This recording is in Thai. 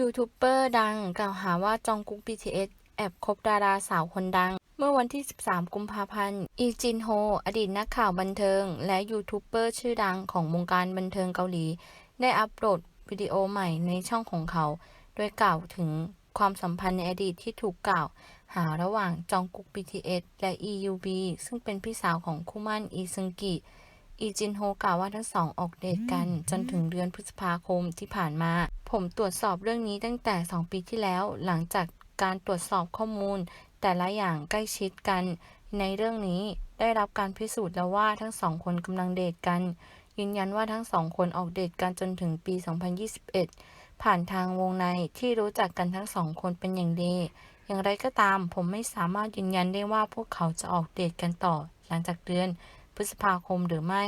ยูทูบเบอร์ดังกล่าวหาว่าจองกุ๊ก BTS แอบคบดาราสาวคนดัง เมื่อวันที่ 13 กุมภาพันธ์ อีจินโฮ อดีตนักข่าวบันเทิง และยูทูบเบอร์ชื่อดังของวงการบันเทิงเกาหลี ได้อัปโหลดวิดีโอใหม่ในช่องของเขา โดยกล่าวถึงความสัมพันธ์ในอดีตที่ถูกกล่าว หาระหว่างจองกุ๊ก BTS และ EUB ซึ่งเป็นพี่สาวของคู่มั่นอีซึงกิ อีจินโฮกล่าวว่าทั้งสองออกเดทกันจนถึงเดือนพฤษภาคมที่ผ่านมา ผมตรวจสอบเรื่องนี้ตั้งแต่ 2 ปีที่แล้ว หลังจากการตรวจสอบข้อมูล แต่ละอย่างใกล้ชิดกัน ในเรื่องนี้ได้รับการพิสูจน์แล้วว่าทั้งสองคนกำลังเดทกัน ยืนยันว่าทั้งสองคนออกเดทกันจนถึงปี 2021 ผ่านทางวงในที่รู้จักกันทั้งสองคนเป็นอย่างดี อย่างไรก็ตามผมไม่สามารถยืนยันได้ว่าพวกเขาจะออกเดทกันต่อ หลังจากเดือนพฤษภาคมหรือไม่